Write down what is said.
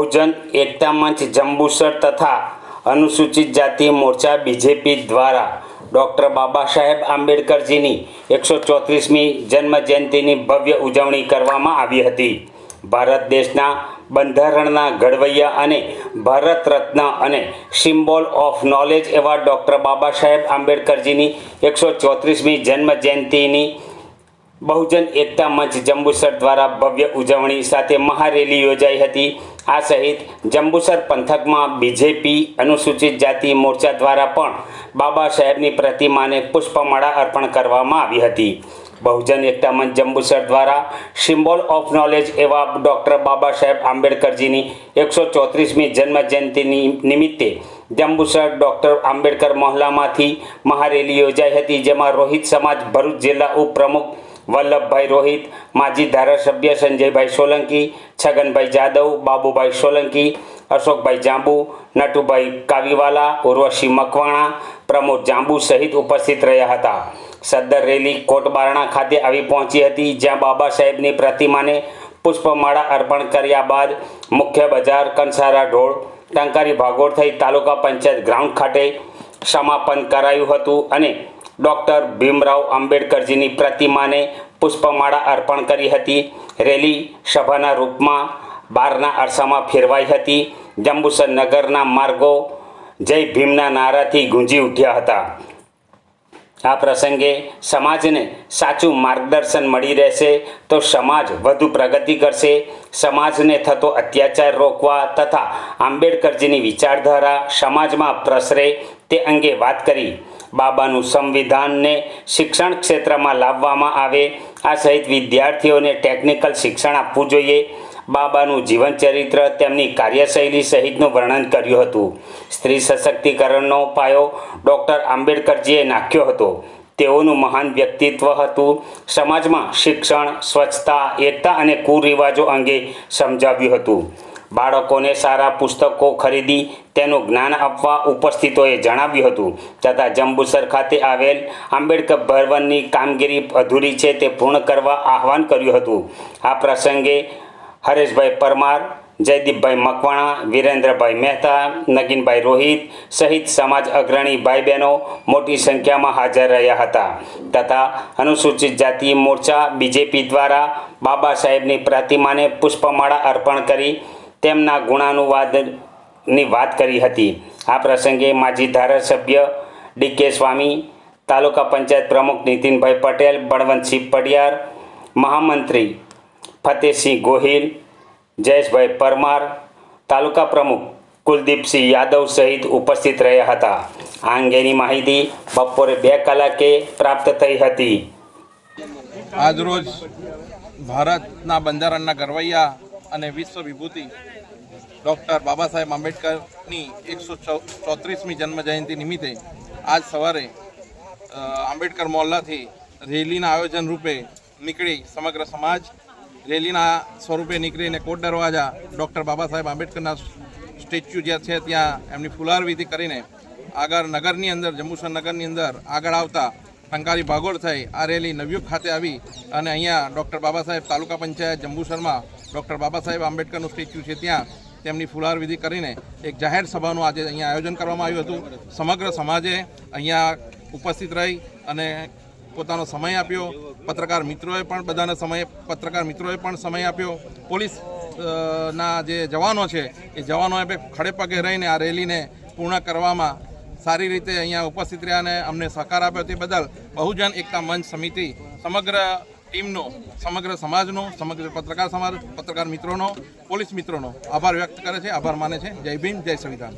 બહુજન, એકતા મંચ, જંબુસર તથા અનુસૂચિત જાતિ મોરચા બીજેપી દ્વારા ડૉક્ટર બાબા સાહેબ આંબેડકરજીની એકસો ચોત્રીસમી જન્મ જયંતિની ભવ્ય ઉજવણી કરવામાં આવી હતી. ભારત દેશના બંધારણના ઘડવૈયા અને ભારત રત્ન અને સિમ્બોલ ઓફ નોલેજ એવા ડૉક્ટર બાબા સાહેબ આંબેડકરજીની એકસો ચોત્રીસમી જન્મ જયંતિની બહુજન એકતા મંચ જંબુસર દ્વારા ભવ્ય ઉજવણી સાથે મહારેલી યોજાઈ હતી. આ સહિત જંબુસર પંથકમાં બીજેપી અનુસૂચિત જાતિ મોરચા દ્વારા પણ બાબા સાહેબની પ્રતિમાને પુષ્પમાળા અર્પણ કરવામાં આવી હતી. બહુજન એકતા મંચ જંબુસર દ્વારા સિમ્બોલ ઓફ નોલેજ એવા ડૉક્ટર બાબા સાહેબ આંબેડકરજીની એકસો ચોત્રીસમી જન્મ જયંતિની નિમિત્તે જંબુસર ડૉક્ટર આંબેડકર મહોલ્લામાંથી મહારેલી યોજાઈ હતી, જેમાં રોહિત સમાજ ભરૂચ જિલ્લા ઉપપ્રમુખ વલ્લભભાઈ રોહિત, માજી ધારાસભ્ય સંજયભાઈ સોલંકી, છગનભાઈ જાદવ, બાબુભાઈ સોલંકી, અશોકભાઈ જાંબુ, નટુભાઈ કાવીવાલા, ઉર્વશી મકવાણા, પ્રમોદ જાંબુ સહિત ઉપસ્થિત રહ્યા હતા. સદ્દર રેલી કોટબારણા ખાતે આવી પહોંચી હતી, જ્યાં બાબા સાહેબની પ્રતિમાને પુષ્પમાળા અર્પણ કર્યા બાદ મુખ્ય બજાર, કંસારા ઢોળ, ટંકારી ભાગોળ થઈ તાલુકા પંચાયત ગ્રાઉન્ડ ખાતે સમાપન કરાયું હતું અને ડૉક્ટર ભીમરાવ આંબેડકરજીની પ્રતિમાને પુષ્પમાળા અર્પણ કરી હતી. રેલી સભાના રૂપમાં બારના અરસામાં ફેરવાઈ હતી. જંબુસર નગરના માર્ગો જય ભીમના નારાથી ગુંજી ઉઠ્યા હતા. આ પ્રસંગે સમાજને સાચું માર્ગદર્શન મળી રહેશે તો સમાજ વધુ પ્રગતિ કરશે. સમાજને થતો અત્યાચાર રોકવા તથા આંબેડકરજીની વિચારધારા સમાજમાં પ્રસરે તે અંગે વાત કરી. બાબાનું સંવિધાનને શિક્ષણ ક્ષેત્રમાં લાવવામાં આવે, આ સહિત વિદ્યાર્થીઓને ટેકનિકલ શિક્ષણ આપવું જોઈએ. બાબાનું જીવન ચરિત્ર તેમની કાર્યશૈલી સહિતનું વર્ણન કર્યું હતું. સ્ત્રી સશક્તિકરણનો પાયો ડૉક્ટર આંબેડકરજીએ નાખ્યો હતો. તેઓનું મહાન વ્યક્તિત્વ હતું. સમાજમાં શિક્ષણ, સ્વચ્છતા, એકતા અને કુરિવાજો અંગે સમજાવ્યું હતું. બાળકોને સારા પુસ્તકો ખરીદી તેનું જ્ઞાન આપવા ઉપસ્થિતોએ જણાવ્યું હતું. તથા જંબુસર ખાતે આવેલ આંબેડકર ભવનની કામગીરી અધૂરી છે તે પૂર્ણ કરવા આહવાન કર્યું હતું. આ પ્રસંગે હરેશભાઈ પરમાર, જયદીપભાઈ મકવાણા, વિરેન્દ્રભાઈ મહેતા, નગીનભાઈ રોહિત સહિત સમાજ અગ્રણી ભાઈ બહેનો મોટી સંખ્યામાં હાજર રહ્યા હતા. તથા અનુસૂચિત જાતિ મોરચા, બીજેપી દ્વારા બાબા સાહેબની પ્રતિમાને પુષ્પમાળા અર્પણ કરી તેમના ગુણાનુવાદની વાત કરી હતી. આ પ્રસંગે માજી ધારાસભ્ય ડી કે સ્વામી, તાલુકા પંચાયત પ્રમુખ નીતિનભાઈ પટેલ, બળવંતસિંહ પડિયાર, મહામંત્રી ફતેહસિંહ ગોહિલ, જયેશભાઈ પરમાર, તાલુકા પ્રમુખ કુલદીપસિંહ યાદવ સહિત ઉપસ્થિત રહ્યા હતા. આ અંગેની માહિતી બપોરે બે કલાકે પ્રાપ્ત થઈ હતી. આજરોજ ભારતના બંધારણના ઘરવૈયા અને વિશ્વ વિભૂતિ ડૉક્ટર બાબા સાહેબ આંબેડકરની એકસો ચોત્રીસમી જન્મ જયંતિ નિમિત્તે આજ સવારે આંબેડકર મોલ્લાથી રેલીના આયોજન રૂપે નીકળી સમગ્ર સમાજ રેલીના સ્વરૂપે નીકળીને કોટ દરવાજા ડૉક્ટર બાબા સાહેબ આંબેડકરના સ્ટેચ્યુ જ્યાં છે ત્યાં એમની ફુલારવિધિ કરીને આગળ નગરની અંદર, જંબુસર નગરની અંદર આગળ આવતા ટંકારી ભાગોળ થઈ આ રેલી નવયુગ ખાતે આવી અને અહીંયા ડૉક્ટર બાબા સાહેબ તાલુકા પંચાયત જંબુસરમાં ડૉક્ટર બાબા સાહેબ આંબેડકરનું સ્ટેચ્યુ છે ત્યાં. તેમની ફુલારવિધિ કરીને એક જાહેર સભાનું આજે અહીંયા આયોજન કરવામાં આવ્યું હતું. સમગ્ર સમાજે અહીંયા ઉપસ્થિત રહી અને પોતાનો સમય આપ્યો. પત્રકાર મિત્રોએ પણ બધાને સમય, પત્રકાર મિત્રોએ પણ સમય આપ્યો. પોલીસ ના જે જવાનો છે, એ જવાનોએ ખડે પગે રહીને આ રેલીને પૂર્ણ કરવામાં સારી રીતે અહીંયા ઉપસ્થિત રહ્યા અને અમને સહકાર આપ્યો તે બદલ બહુજન એકતા મંચ સમિતિ સમગ્ર ટીમનો, સમગ્ર સમાજનો, સમગ્ર પત્રકાર સમાજ, પત્રકાર મિત્રોનો, પોલીસ મિત્રોનો આભાર વ્યક્ત કરે છે, આભાર માને છે. જય ભીમ, જય સંવિધાન.